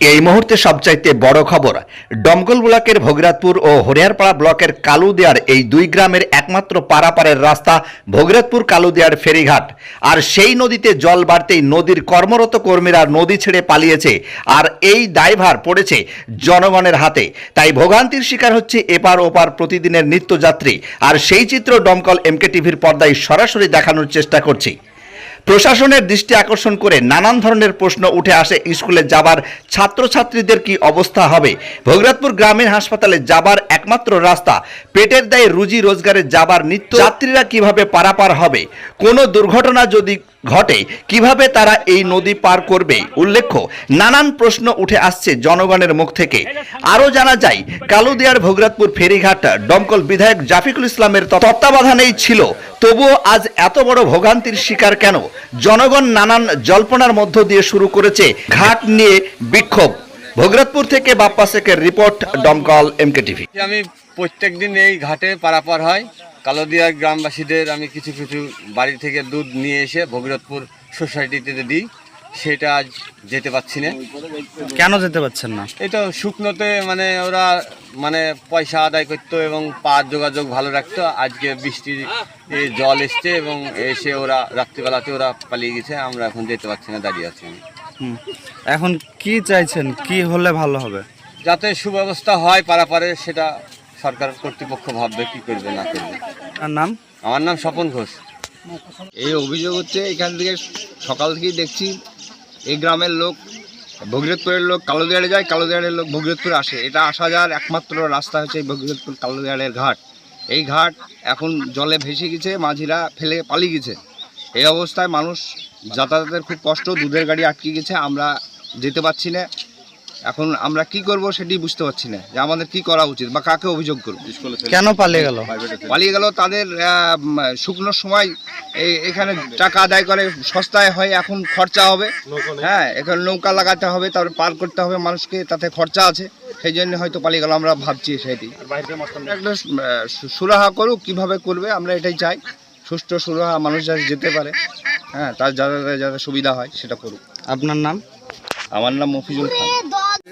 এই মুহূর্তে সবচাইতে বড় খবর ডমকল ব্লকের ভগীরাথপুর ও হরিয়ারপাড়া ব্লকের কালুদিয়ার এই দুই গ্রামের একমাত্র পারাপারের রাস্তা ভগীরাথপুর কালুদিয়ার ফেরিঘাট। আর সেই নদীতে জল বাড়তেই নদীর কর্মরত কর্মীরা নদী ছেড়ে পালিয়েছে আর এই দায়ভার পড়েছে জনগণের হাতে। তাই ভোগান্তির শিকার হচ্ছে এপার ওপার প্রতিদিনের নিত্যযাত্রী। আর সেই চিত্র ডমকল এমকে টিভির পর্দায় সরাসরি দেখানোর চেষ্টা করছি। প্রশাসনের দৃষ্টি আকর্ষণ করে নানান ধরনের প্রশ্ন উঠে আসে স্কুলে যাবার ছাত্রছাত্রীদের কি অবস্থা হবে? ভোগরাতপুর গ্রামীণ হাসপাতালে যাবার একমাত্র রাস্তা পেটের দায়ে রুজি রোজগারে যাবার নিত্য যাত্রীরা কীভাবে পারাপার হবে? কোনো দুর্ঘটনা যদি ঘটে। কীভাবে তারা এই নদী পার করবে? উল্লেখ্য, নানান প্রশ্ন উঠে আসছে জনগণের মুখ থেকে। আরও জানা যায়, কালুদিয়ার ভগীরথপুর ফেরিঘাট দমকল বিধায়ক জাফিকুল ইসলামের তত্ত্বাবধানেই ছিল। তবুও আজ এত বড় ভোগান্তির শিকার কেন? জনগণ নানান জল্পনার মধ্য দিয়ে শুরু করেছে ঘাট নিয়ে বিক্ষোভ। ভগীরথপুর থেকে বাপ্পা শেখের রিপোর্ট, দমকল এমকে টিভি আমি প্রত্যেক দিন এই ঘাটে পারাপার হয়। কালোদিয়ার গ্রামবাসীদের আমি কিছু কিছু বাড়ি থেকে দুধ নিয়ে এসে ভগীরথপুর সোসাইটিতে দিই। সেটা আজ যেতে পারছি না। কেন যেতে পারছেন না? এটা শুকনোতে মানে ওরা মানে পয়সা আদায় করতো এবং পার যোগাযোগ ভালো রাখতো। আজকে বৃষ্টির এ জল এসছে এবং এসে ওরা রাত্রিবেলাতে ওরা পালিয়ে গেছে। আমরা এখন যেতে পারছি না দাঁড়িয়ে আছি। এখন কি চাইছেন? কি হলে ভালো হবে? যাতে সুব্যবস্থা হয় পারাপারে সেটা সরকার কর্তৃপক্ষ ভাববে কি করবে না করবে। আর নাম? আমার নাম স্বপন ঘোষ। এই অভিযোগ হচ্ছে এখান থেকে সকাল থেকেই দেখছি এই গ্রামের লোক ভগীরথপুরের লোক কালোদিয়ারে যায় কালোদিয়ারের লোক ভগীরথপুর আসে। এটা আসা যাওয়ার একমাত্র রাস্তা হচ্ছে এই ভগীরথপুর কালোদিয়ারের ঘাট। এই ঘাট এখন জলে ভেসে গেছে মাঝিরা ফেলে পালিয়ে গেছে। এই অবস্থায় মানুষ যাতায়াতের খুব কষ্ট দুধের গাড়ি আটকে গেছে আমরা যেতে পারছি না। এখন আমরা কি করব সেটি বুঝতে পারছি না যে আমাদের কি করা উচিত বা কাকে অভিযোগ করব। কেন পালিয়ে গেল? পালিয়ে গেল তাদের শুকনোর সময় এই- এখানে টাকা আদায় করে সস্তায় হয় এখন খরচা হবে। হ্যাঁ এখানে নৌকা লাগাতে হবে তারপরে পার করতে হবে মানুষকে তাতে খরচা আছে। সেই জন্য হয়তো পালিয়ে গেল আমরা ভাবছি সেটি। একটা সুরাহা করুক কীভাবে করবে আমরা এটাই চাই। সুষ্ঠু সুরাহা মানুষ যাতে যেতে পারে। হ্যাঁ তার যাতে যাতে সুবিধা হয় সেটা করুক। আপনার নাম? আমার নাম মফিজুল খান।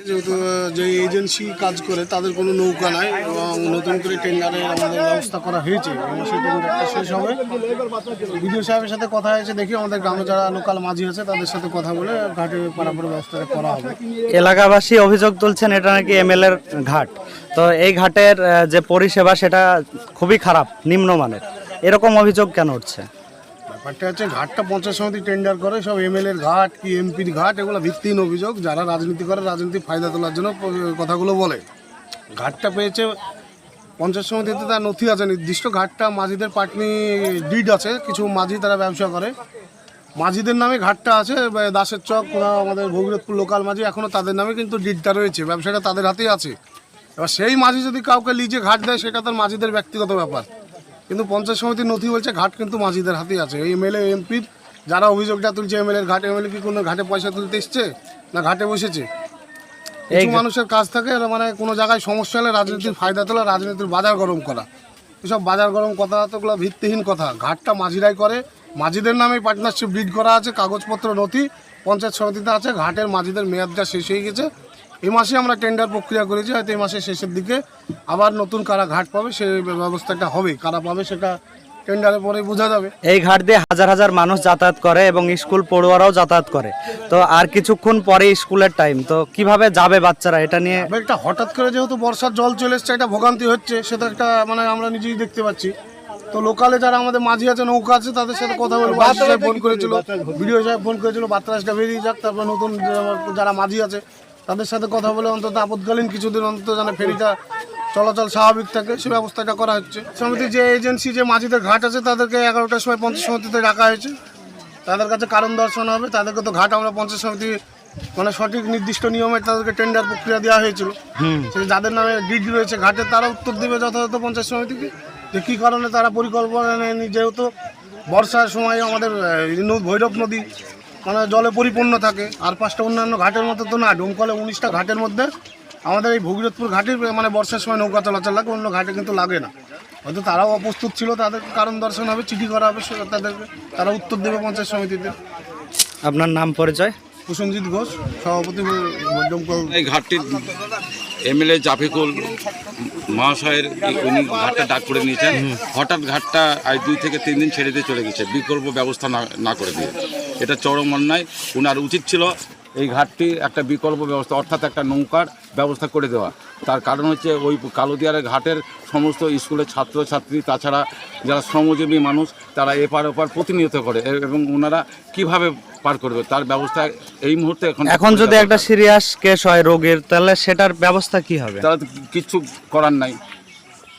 যেহেতু যে এজেন্সি কাজ করে, তাদের কোনো নৌকা নাই এবং নতুন করে টেন্ডারের আমাদের ব্যবস্থা করা হয়েছে। এবং সেই টেন্ডারটা শেষ হবে। বিডিও সাহেবের সাথে কথা হয়েছে, দেখি আমাদের গ্রামে যারা লোকাল মাঝি আছে, তাদের সাথে কথা বলে ঘাটে পারাপারের ব্যবস্থাটা করা হবে। এলাকাবাসী অভিযোগ তুলছেন, এটা নাকি এমএল এর ঘাট। তো এই ঘাটের যে পরিষেবা, সেটা খুবই খারাপ, নিম্নমানের। এরকম অভিযোগ কেন উঠছে? ব্যাপারটা হচ্ছে ঘাটটা পঞ্চায়েত সমিতি টেন্ডার করে, সব এমএলএ এর ঘাট কি এমপির ঘাট, এগুলো ভিত্তিহীন অভিযোগ। যারা রাজনীতি করে রাজনীতি ফায়দা তোলার জন্য কথাগুলো বলে। ঘাটটা পেয়েছে, পঞ্চায়েত সমিতিতে তার নথি আছে, নির্দিষ্ট ঘাটটা মাঝিদের পাটনি ডিড আছে, কিছু মাঝি তারা ব্যবসা করে। মাঝিদের নামে ঘাটটা আছে দাসের চক আমাদের ভগীরথপুর লোকাল মাঝি এখনও তাদের নামে কিন্তু ডিডটা রয়েছে, ব্যবসাটা তাদের হাতেই আছে। এবার সেই মাঝি যদি কাউকে লিজে ঘাট দেয়, সেটা তার মাঝিদের ব্যক্তিগত ব্যাপার। কিন্তু পঞ্চায়েত সমিতির নথি বলছে ঘাট কিন্তু মাঝিদের হাতেই আছে। এই এমএলএ এমপির যারা অভিযোগটা তুলছে এমএলএ ঘাট এমএলএ কি কোনো ঘাটে পয়সা তুলতে এসছে? না ঘাটে বসেছে? কিছু মানুষের কাজ থাকে মানে কোনো জায়গায় সমস্যা হলে রাজনীতির ফায়দা তোলা রাজনীতির বাজার গরম করা। এসব বাজার গরম কথাবার্তাগুলো ভিত্তিহীন কথা। ঘাটটা মাঝিরাই করে। মাঝিদের নামে পার্টনারশিপ ডিড করা আছে কাগজপত্র নথি পঞ্চায়েত সমিতিতে আছে। ঘাটের মাঝিদের মেয়াদটা শেষ হয়ে গেছে। এই মাসে আমরা টেন্ডার প্রক্রিয়া করেছি হয়তো এই মাসের শেষের দিকে আবার নতুন কারা ঘাট পাবে সেই ব্যবস্থাটা হবে। কারা পাবে সেটা টেন্ডারের পরে বোঝা যাবে। এই ঘাট দিয়ে হাজার হাজার মানুষ যাতায়াত করে এবং স্কুল পড়ুয়ারাও যাতায়াত করে। তো আর কিছুক্ষণ পরে স্কুলের টাইম তো কীভাবে যাবে বাচ্চারা এটা নিয়ে? একটা হঠাৎ করে যেহেতু বর্ষার জল চলে এসছে একটা ভোগান্তি হচ্ছে সেটা একটা মানে আমরা নিজেই দেখতে পাচ্ছি। তো লোকালে যারা আমাদের মাঝি আছে নৌকা আছে তাদের সাথে কথা বলব আশিস ফোন করেছিল ভিডিও সাহেব ফোন করেছিল বার্তাসটা বেরিয়ে যাক তারপর নতুন যারা মাঝি আছে তাদের সাথে কথা বলে অন্তত আপদকালীন কিছুদিন অন্তত যেন ফেরিটা চলাচল স্বাভাবিক থাকে সে ব্যবস্থাটা করা হচ্ছে। সমিতির যে এজেন্সি যে মাঝিদের ঘাট আছে তাদেরকে এগারোটার সময় পঞ্চাশ সমিতিতে রাখা হয়েছে। তাদের কাছে কারণ দর্শন হবে। তাদেরকে তো ঘাট আমরা পঞ্চায়েত সমিতি মানে সঠিক নির্দিষ্ট নিয়মে তাদেরকে টেন্ডার প্রক্রিয়া দেওয়া হয়েছিল। যাদের নামে ডিড রয়েছে ঘাটে তারা উত্তর দেবে যথাযথ পঞ্চায়েত সমিতিকে যে কী কারণে তারা পরিকল্পনা নেয়নি। যেহেতু বর্ষার সময় আমাদের ভৈরব নদী মানে জলে পরিপূর্ণ থাকে। আর পাঁচটা অন্যান্য ঘাটের মতো তো না ডোমকলে উনিশটা ঘাটের মধ্যে। আমাদের এই ভগীরথপুর ঘাটে মানে বর্ষার সময় নৌকা চলাচল লাগে অন্য ঘাটে কিন্তু লাগে না। হয়তো তারাও অপ্রস্তুত ছিল তাদের কারণ দর্শন হবে চিঠি করা হবে তাদেরকে তারা উত্তর দেবে পঞ্চায়েত সমিতিতে। আপনার নাম পরিচয়? প্রসেনজিৎ ঘোষ সভাপতি দমকল এই ঘাটটি এমএলএ জাফিকুল মহাশয়ের এই- উনি ঘাটটা ডাক করে নিয়েছেন। হঠাৎ ঘাটটা আজ দুই থেকে তিন দিন ছেড়ে দিয়ে চলে গেছে। বিকল্প ব্যবস্থা না না করে দিয়ে। এটা চরম অন্যায়। উনার উচিত ছিল এই ঘাটটি একটা বিকল্প ব্যবস্থা অর্থাৎ একটা নৌকার ব্যবস্থা করে দেওয়া। তার কারণ হচ্ছে ওই কালোদিয়ারের ঘাটের সমস্ত স্কুলের ছাত্রছাত্রী তাছাড়া যারা শ্রমজীবী মানুষ তারা এপার ওপার প্রতিনিয়ত করে। এবং ওনারা কীভাবে পার করবে তার ব্যবস্থা এই মুহূর্তে এখন এখন যদি একটা সিরিয়াস কেস হয় রোগের তাহলে সেটার ব্যবস্থা কি হবে? তারা কিচ্ছু করার নাই।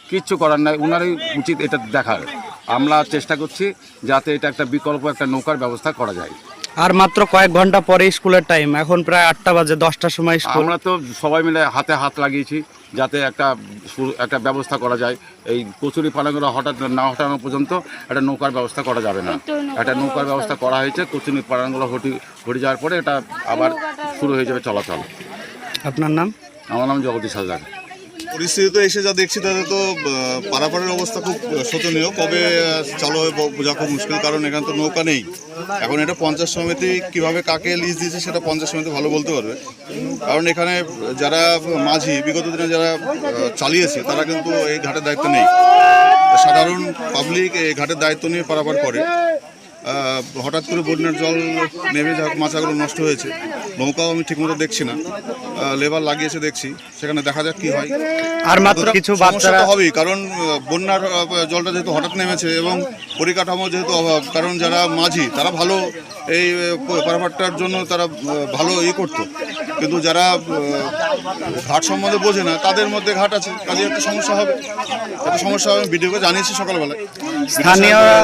কিচ্ছু করার নাই। ওনারই উচিত এটা দেখার। আমরা চেষ্টা করছি যাতে এটা একটা বিকল্প একটা নৌকার ব্যবস্থা করা যায়। আর মাত্র কয়েক ঘণ্টা পরে স্কুলের টাইম এখন প্রায় আটটা বাজে দশটার সময় আমরা তো সবাই মিলে হাতে হাত লাগিয়েছি যাতে একটা একটা ব্যবস্থা করা যায়। এই কচুরি পানাগুলো হঠাৎ না হটানো পর্যন্ত একটা নৌকার ব্যবস্থা করা যাবে না। একটা নৌকার ব্যবস্থা করা হয়েছে কচুরি পানাগুলো হটি হটে যাওয়ার পরে এটা আবার শুরু হয়ে যাবে চলাচল। আপনার নাম? আমার নাম জগদীশ হালদার। পরিস্থিতিতে এসে যা দেখছি তাতে তো আহ, পারাপারের অবস্থা খুব শোচনীয়। কবে চালু হবে বোঝা খুব মুশকিল কারণ এখানে তো নৌকা নেই। এখন এটা পঞ্চায়েত সমিতি কীভাবে কাকে লিজ দিয়েছে সেটা পঞ্চায়েত সমিতি ভালো বলতে পারবে। কারণ এখানে যারা মাঝি বিগত দিনে যারা চালিয়েছে তারা কিন্তু এই ঘাটের দায়িত্ব নেই। সাধারণ পাবলিক এই ঘাটের দায়িত্ব নিয়ে পারাপার করে। হঠাৎ করে বন্যার জল নেমে যা মাছাগুলো নষ্ট হয়েছে। নৌকাও আমি ঠিকমতো দেখছি না। লেবার লাগিয়েছে দেখছি। সেখানে দেখা যাক কি হয়। আর মাত্র কিছু সমস্যা বাচ্চারা হবেই কারণ বন্যার জলটা যেহেতু হঠাৎ নেমেছে এবং পরিকাঠামো যেহেতু অভাব কারণ যারা মাঝি তারা ভালো এই আহ, পারাপারটার জন্য তারা ভালো ই করতো। কিন্তু যারা ঘাট সম্বন্ধে বোঝে না তাদের মধ্যে ঘাট আছে। কাজে একটা সমস্যা হবে। একটা সমস্যা হবে ভিডিওকে জানিয়েছি সকালবেলায়। স্থানীয়রা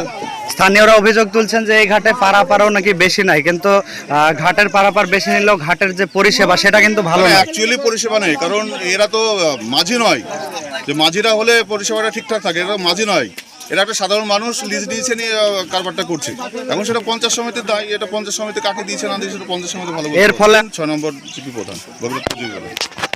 স্থানীয়রা অভিযোগ তুলছেন যে এই ঘাটে পারাপারও নাকি বেশি নাই কিন্তু ঘাটের পারাপার বেশি নিলেও ঘাটের যে পরিষেবা সেটা কিন্তু ভালো না। অ্যাকচুয়ালি পরিষেবা নেই কারণ এরা তো মাঝি নয়। যে মাঝিরা হলে পরিষেবাটা ঠিকঠাক থাকে এরা মাঝি নয়। এরা একটা সাধারণ মানুষ লিজ দিয়েছে নিয়ে কারবারটা করছে। এখন সেটা পঞ্চাশ সমিতির দায় এটা পঞ্চাশ সমিতি কাকে দিয়েছে না দিয়েছে সেটা পঞ্চায়েত সমিতি ভালো এর ফলে- ছয় নম্বর জিপি প্রধান।